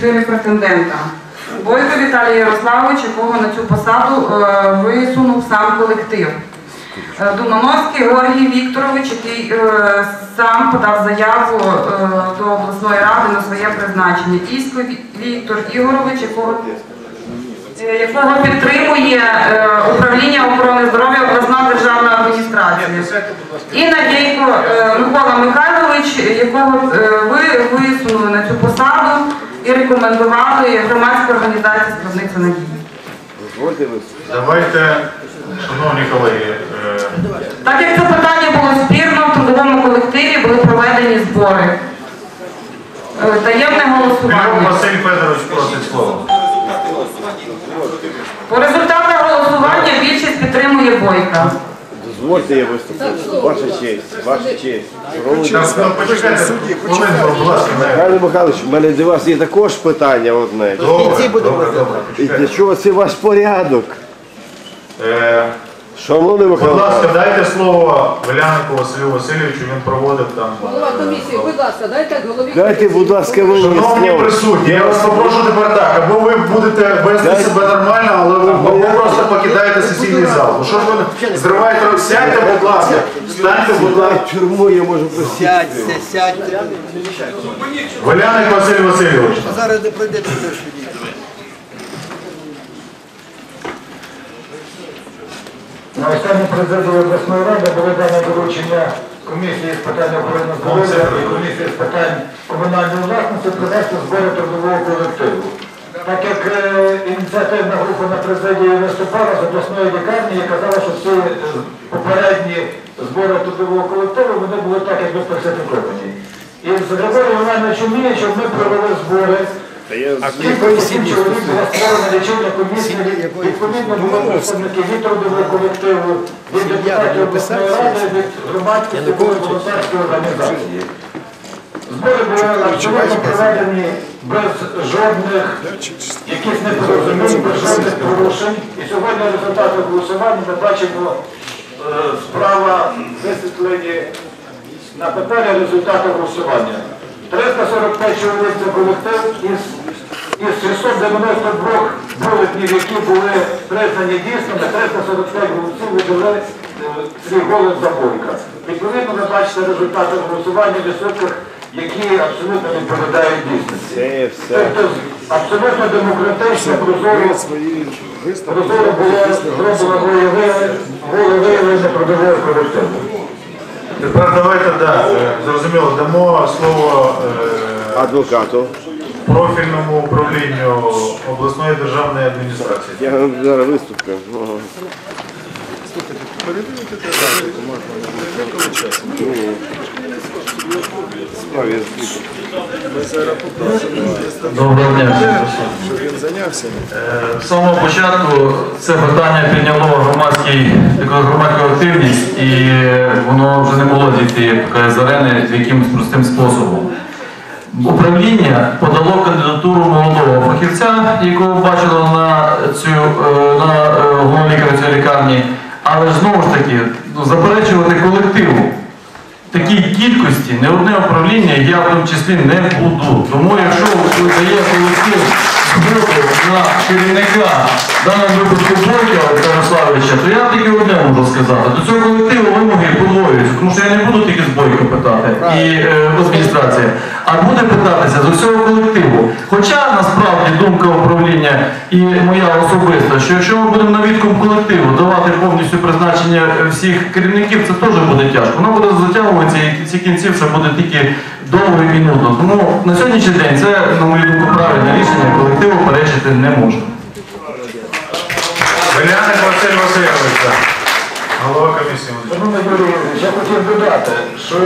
чотири претендента. Бойко Віталій Ярославович, якого на цю посаду е, висунув сам колектив. Е, Думановський Георгій Вікторович, який е, сам подав заяву до обласної ради на своє призначення. Ісько Віктор Ігорович, якого, якого підтримує управління охорони здоров'я обласна державна адміністрація. І Надійко Микола Михайлович, якого ви висунули на цю посаду і рекомендували громадську організацію складниця надії. Давайте, шановні колеги, е, Так як це питання було спірно, в трудовому колективі були проведені збори. Е, Таємне Білюк голосування. Василь Федорович просить слово. По результатах голосування більшість підтримує Бойка. Дозвольте я виступлю. Ваша честь, ваша честь. Шановні Так, почекайте, хвилинку, будь ласка, не. Михайло Михайлович, в мене до вас є також питання одне. Добре, добре, добре, І для чого це ваш порядок? Е, Шановний Будь ласка, Михайлович, дайте слово Велянику Василю Васильовичу, він проводив там. Голова е, комісії, будь ласка, дайте голові дайте, комісії. будь ласка, мені Шановні слово. присутні, я вас попрошу тепер так, або ви будете вести Дайте. себе нормально, але ви або ви просто покидаєте сесійний зал. Ну що ж ви зриваєте? Сядьте, будь ласка, встаньте, будь ласка. Тюрму я можу посидіти. Сядьте, сядьте. Валяник Василь Васильович. Зараз не пройдете теж На останній президії обласної ради було дане доручення комісії з питань охорони здоров'я і комісії з питань комунальної власності провести збори трудового колективу. Так як е, ініціативна група на президії виступала з обласної лікарні і казала, що всі е, попередні збори трудового колективу вони були так, якби фальсифіковані. І з Григорієм Івановичем Мієчем ми провели збори. Кілька сім чоловік була створена лічильна комісія, відповідно були представники від трудового колективу, від депутатів обласної ради, від та волонтерської організації. Збори були абсолютно проведені без жодних якихось непорозумінь, без жодних порушень. І сьогодні результати голосування ми бачимо е, справа висвітлені на папері результати голосування. 345 чоловік це колектив із, із 692 бюлетнів, які були признані дійсними, 345 голосів видали е, свій голос за Бойка. Відповідно, ви бачите результати голосування в відсотках, які абсолютно відповідають дійсності. Тобто абсолютно демократично, прозоро, прозоро було зроблено волевиявлення трудового колективу. Тепер давайте, да, е, зрозуміло, дамо слово е, Адвокату. Профільному управлінню обласної державної адміністрації. Я зараз виступлю. Ага. Справі я звідти. Доброго дня. всім. Е, З самого початку це питання підняло громадський, громадську активність і воно вже не було дійти як з арени якимось простим способом. Управління подало кандидатуру молодого фахівця, якого бачило на цю е, на головній голову цієї лікарні, але знову ж таки ну, заперечувати колективу такій кількості не одне управління я в тому числі не буду. Тому якщо дає колектив збору на керівника в даному випадку Бойка Ярославовича, то я тільки одне можу сказати. До цього колективу вимоги подвоюються, тому що я не буду тільки з Бойка питати і е, адміністрація, а буде питатися з усього колективу. Хоча насправді думка управління і моя особиста, що якщо ми будемо на відкуп колективу давати повністю призначення всіх керівників, це теж буде тяжко. Воно буде затягуватися і в кінці це буде тільки довго і нудно. Тому на сьогоднішній день це, на мою думку, правильне рішення, колективу перечити не можна. Веляник Василь Васильович, голова комісії. Шановний Юрій я хотів додати, що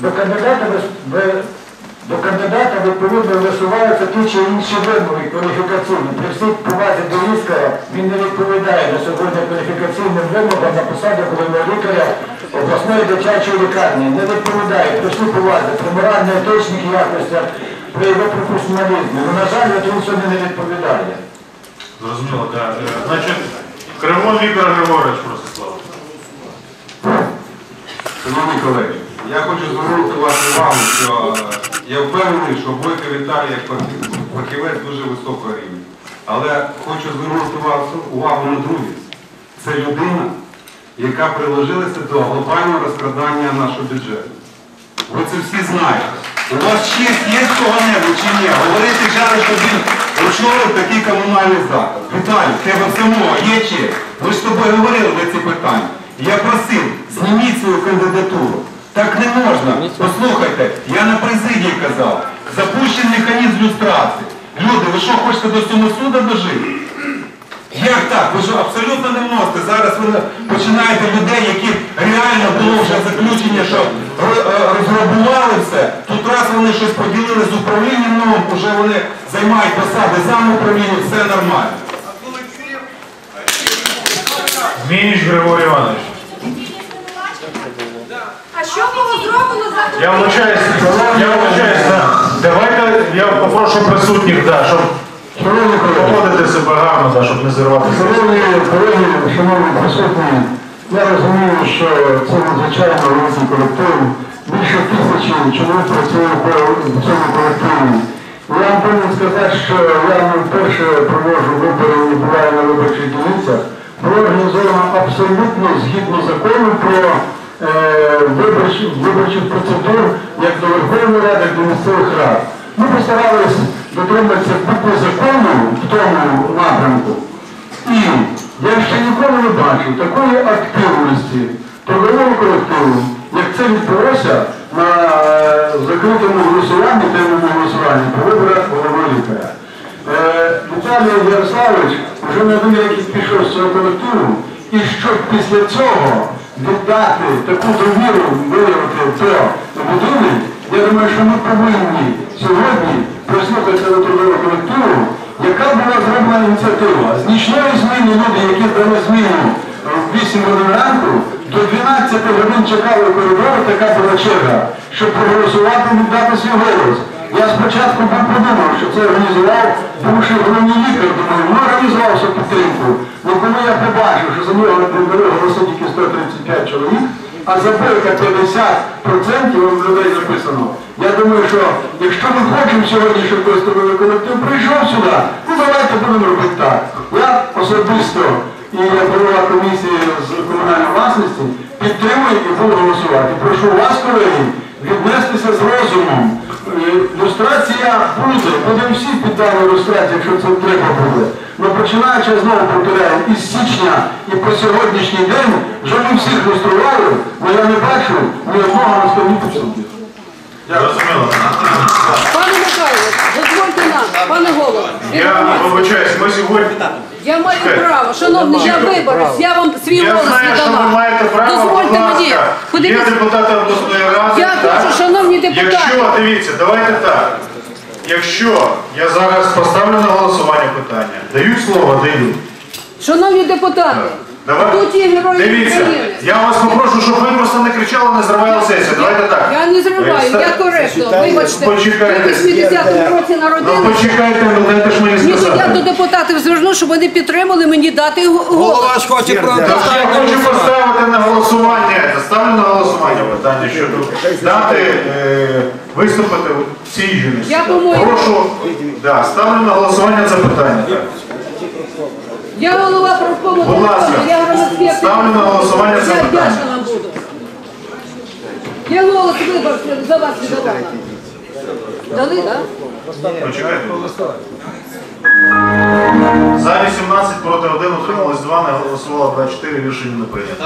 до кандидата ви- до кандидата відповідно висуваються ті чи інші вимоги кваліфікаційні. При всій повазі до лікаря він не відповідає на сьогодні кваліфікаційним вимогам на посаду головного лікаря обласної дитячої лікарні. Не відповідає при всій повазі, при морально-етичних якостях, при його професіоналізмі. Ну, на жаль, він сьогодні не відповідає. Зрозуміло, так. Е, Значить, Кривон Віктор Григорович просить слово. Шановні колеги, я хочу звернути вашу увагу, що е, я впевнений, що Бойко Віталій як фахівець дуже високого рівня. Але хочу звернути вашу увагу на друге. Це людина, яка приложилася до глобального розкрадання нашого бюджету. Ви це всі знаєте. У вас честь є з кого-небудь чи ні? Говорити зараз, що він очолив такий комунальний заклад. Віталій, тебе самого є честь. Ми ж з тобою говорили на ці питання. Я просив, зніміть свою кандидатуру. Так не можна. Послухайте, я на президії казав, запущений механізм люстрації. Люди, ви що хочете до самосуда дожити? Як так? Ви ж абсолютно не можете. Зараз ви починаєте людей, які реально було вже заключення, що е, розграбували все. Тут раз вони щось поділили з управлінням новим, вже вони займають посади замуправління, все нормально. Мініч Григорій Іванович. Що було зроблено за Я вибачаюсь, я вибачаюсь, да. Давайте я попрошу присутніх, да, щоб поводити себе гарно, да, щоб не зірватися. Шановні колеги, шановні присутні, я розумію, що це надзвичайно великий колектив. Більше тисячі чоловік працює в цьому колективі. Я вам повинен сказати, що я не вперше проводжу вибори і буваю на виборчих дільницях. Було організовано абсолютно згідно закону про е, виборчі, виборчих процедур як до Верховної Ради, як до місцевих рад. Ми постаралися дотриматися букви закону в тому напрямку. І я ще ніколи не бачив такої активності трудового колективу, як це відбулося на е, закритому голосуванні, темному голосуванні по виборах голови лікаря. Е, Віталій Ярославович вже один рік пішов з цього колективу, і щоб після цього віддати таку довіру виявити до людини, я думаю, що ми повинні сьогодні прислухатися до трудового колективу, яка була зроблена ініціатива. З нічної зміни люди, які дали зміну в 8 годин ранку, до 12 годин чекали в коридорі, така була черга, щоб проголосувати віддати свій голос. Я спочатку був подумав, що це організував бувший головний лікар, думаю, ну організував всю підтримку. Ну коли я побачив, що за нього віддали голоси тільки 135 чоловік, а за Бойка 50% вам людей записано. Я думаю, що якщо ми хочемо сьогодні, щоб трудовий колектив прийшов сюди, ну давайте будемо робити так. Я особисто і я голова комісії з комунальної власності підтримую і буду голосувати. Прошу вас, колеги, віднестися з розумом. Буде, будемо всі піддали люстрації, якщо це треба буде. Ну починаючи знову повторяю, із січня і по сьогоднішній день вже ми всіх люстрували, але я не бачу ні одного на підсудних. Зрозуміло. Пане Михайло, дозвольте нам, пане голово. Я вибачаюсь, ми сьогодні. Я маю право, шановний, я виборець, я вам свій Я голос знаю, що ви маєте право, будь Дозвольте мені. ласка. Є Подивіться, депутати обласної ради. Я так? хочу, шановні депутати. Якщо, дивіться, давайте так. Якщо я зараз поставлю на голосування питання, даю слово, даю. шановні депутати, Давай. тут є герої Дивіться, України. я вас попрошу, щоб ви просто не кричали, не зривали сесію. Давайте так. Я не зриваю, Е, я коректно, вибачте. Почекайте. В 80-му році Ну народилися. почекайте, ну дайте ж мені Ні, то я до депутатів зверну, щоб вони підтримали мені дати голос. Голова ж хоче Так, я хочу поставити на голосування, ставлю на голосування питання щодо дати е, виступити цій жінці. Я, по-моєму- Прошу, да, ставлю на голосування це питання. Так. Я голова профкому Будь ласка, я громадський ставлю на голосування це Я питання. вдячна вам буду. Я голос виборців за вас віддавала. Дали, так? Почекайте. За 18, проти 1, утрималось 2, не голосувало 24, рішення не прийнято.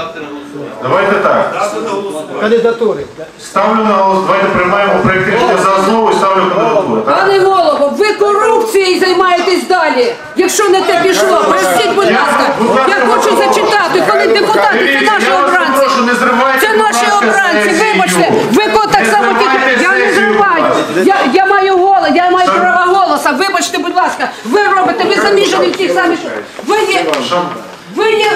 Давайте так. Кандидатури. Ставлю на голосування, давайте приймаємо проєкт рішення за основу і ставлю кандидатуру. так? Пане голово, далі. Якщо не те пішло, простіть, будь ласка. Я хочу зачитати, коли депутати, це наші обранці. Це наші обранці, вибачте. Ви так само тільки. Я не зриваю. Я, я маю голос, я маю право голоса. Вибачте, будь ласка. Ви робите, ви заміжені в тих самих. Ви є. Ви є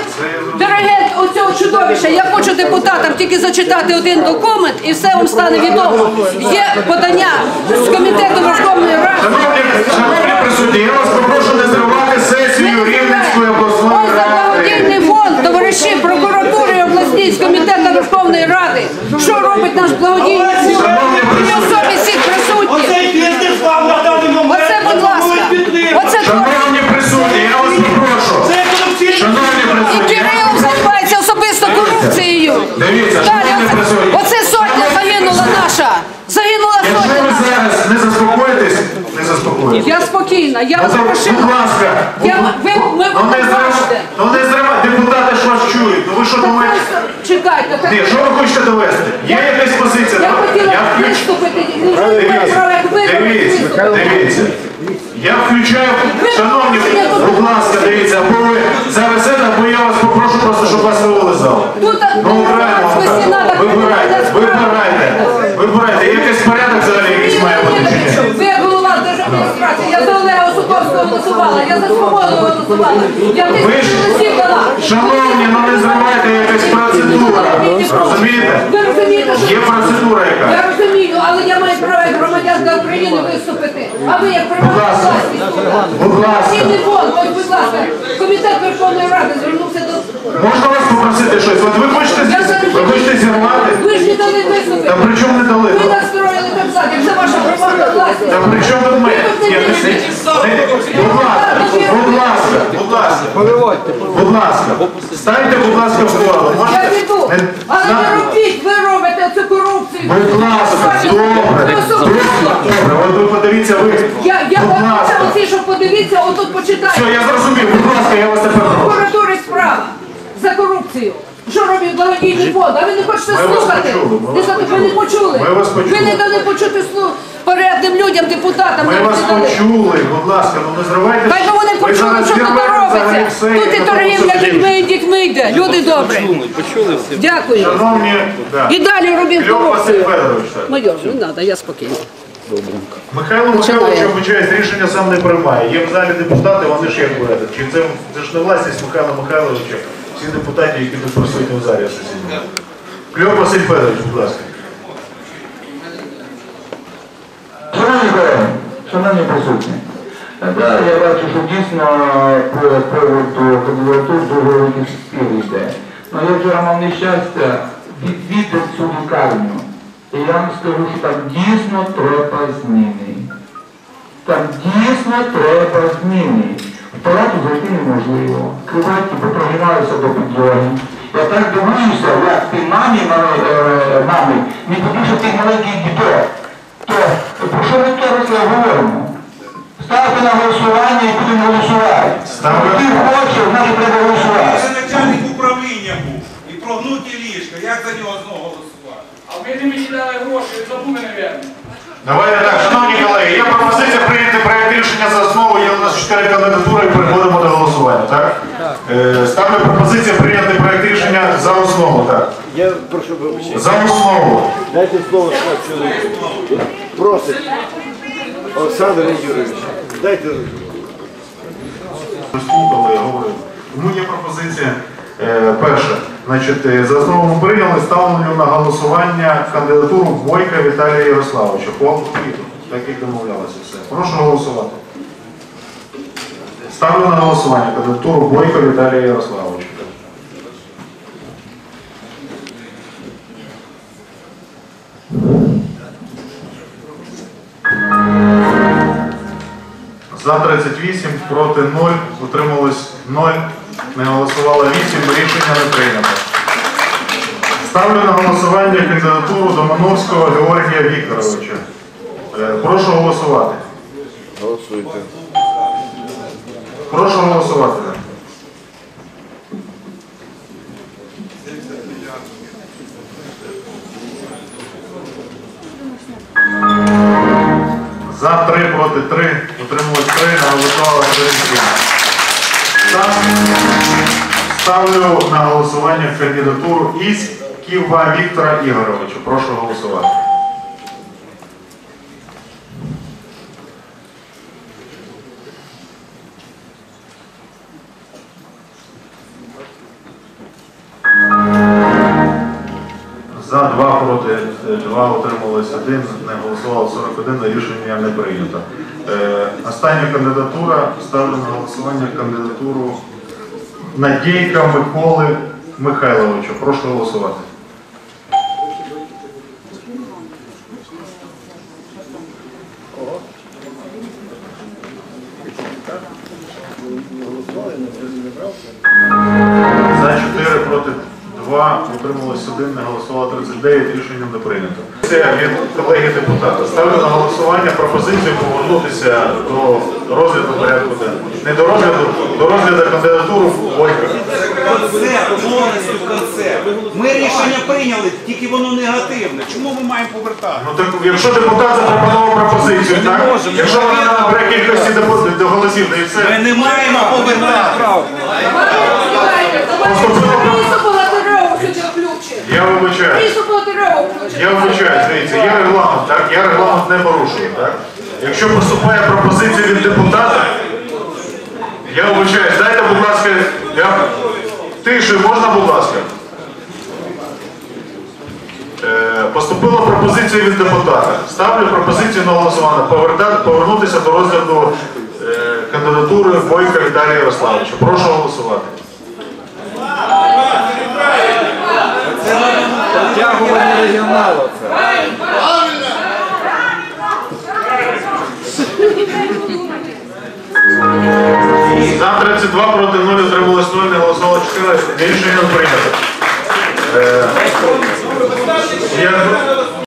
диригент оцього чудовища. Я хочу депутатам тільки зачитати один документ і все вам стане відомо. Є подання з комітету Верховної Ради. благодійні ну, Оце, будь ласка. Присутні, я вас попрошу. І Кирило займається особисто корупцією. Дивіться, шановні присутні. Спокійна, я Ну, вас то, прошу. будь ласка, Я, ну, ви, ви, ну не ну не зрива, депутати ж вас чують, ну ви що думаєте? Чекайте, так Ні, що ви хочете довести? Є якась позиція? я Ну, хотіла включ- виступити, ну, Дивіться, дивіться, дивіться. Я включаю, шановні, будь ласка, дивіться, або ви зараз це, або я вас попрошу просто, щоб вас вивели з залу. Тут Ну, так. вибирайте, вибирайте, вибирайте. Є якийсь порядок взагалі якийсь має бути чи ні? Ви я за Олега Суковського голосувала, я за свободу голосувала, я тисячу голосів дала. шановні, ну не зривайте якась процедура. Розумієте? Ви розумієте, що Є процедура яка. я розумію, але я маю право як громадянка України виступити. А ви як приватна ласка. власність. Будь ласка. Ні, фонд, ось, будь ласка, комітет Верховної Ради звернувся до... Можна вас попросити щось? От ви хочете, Я зараз- ви хочете зірвати? Ви ж не дали виступити. Та при чому не дали? Ви настроїли так ззаді, це ваша приватна власність. Та при чому тут ми? Ні, не. Не- Будь ласка, будь ласка, будь ласка. Станьте, будь ласка, в голову. Я Можете? піду. Не- Але не робіть, ви робите цю корупцію. Будь ласка, добре, добре, добре. От ви подивіться ви. Я, я Будь вам ласка. оці, щоб подивіться, отут почитайте. Все, я зрозумів, будь ласка, я вас тепер прошу. Прокуратури справа за корупцію. Що робить благодійний фонд? А ви не хочете Ми вас слухати? почули, ми Не вас за- ви почули. не почули. Ми вас почули. Ви не дали почути слух порядним людям, депутатам. Ми вас почули, будь ласка, ну не зривайте. Хай би вони почули, що тут робиться. Тут і торгівля дітьми, і дітьми йде. Люди добрі. Дякую. Шановні, да. І далі робіть корупцію. Майор, не треба, я спокійна. Михайло Михайлович, вибачаюсь, рішення сам не приймає. Є в залі депутати, вони ж як порядок. Чи це, це ж не власність Михайла Михайловича, всі депутати, які тут присутні в залі сесійному. Кльов Василь Федорович, будь ласка. Шановні колеги, шановні присутні, е, да, я бачу, що дійсно по приводу кандидатур дуже великий спір йде. Ну я вчора мав нещастя відвідати цю лікарню. І я вам скажу, що там дійсно треба зміни. Там дійсно треба зміни. В палату зайти неможливо. Криватки попрогинаються до підлоги. Я так дивуюся, як ти мамі, мали- е, мамі, не подивився тих маленьких діток. То про що ми зараз говоримо? Ставте на голосування і будемо голосувати. Ти хочеш, значить треба голосувати. Це начальник управління був. І прогнуті ліжка. Як за нього знову голосувати? А ми не виділяли гроші, забули, мабуть. Давайте так, шановні колеги, є пропозиція прийняти проєкт рішення за основу, є у нас чотири кандидатури і переходимо до голосування, так? Е, Ставлю пропозицію прийняти проєкт рішення за основу, так? Я прошу вибачення. За основу. Дайте слово чоловіку. Просить. Олександр Юрійович, дайте. Ви слухали, я говорив. Тому є пропозиція. Е, перше, значить, е, за основу ми прийняли, ставлю на голосування кандидатуру Бойка Віталія Ярославовича. По алфавіту, так як домовлялося все. Прошу голосувати. Ставлю на голосування кандидатуру Бойка Віталія Ярославовича. За 38, проти 0, утрималось 0, не голосувало 8, рішення не прийнято. Ставлю на голосування кандидатуру Домановського Георгія Вікторовича. Е, Прошу голосувати. Голосуйте. Прошу голосувати. За 3, проти 3, утрималось 3, не голосувало 37. Ставлю на голосування кандидатуру із Ківа Віктора Ігоровича. Прошу голосувати. 2 утрималось 1, не голосувало 41, рішення не прийнято. Е, остання кандидатура, ставлю на голосування кандидатуру Надійка Миколи Михайловича. Прошу голосувати. За 4 проти 2, утрималось 1, не голосувало 39, рішення не прийнято. Це від колеги депутата. Ставлю на голосування пропозицію повернутися до розгляду порядку денного. Не до розгляду, до розгляду кандидатуру Бойка. Концерт, повністю концерт. Ми рішення прийняли, тільки воно негативне. Чому ми маємо повертати? Ну так якщо депутат запропонував пропозицію, так? Якщо вона набере кількості депо- до голосів, то і Ми не маємо повертати. Включить. Я вибачаю. Прису Я вибачаю, дивіться, є регламент, так? Я регламент не порушую, так? Якщо поступає пропозиція від депутата, я вибачаю, дайте, будь ласка, я... тише, можна, будь ласка? Е, Поступила пропозиція від депутата. Ставлю пропозицію на голосування повертати, повернутися до розгляду е, кандидатури Бойка Віталія Ярославовича. Прошу голосувати. Тягування регіоналу. За 32 проти 0 отрималось 0, не голосувало 4. Рішення не прийнято. Е,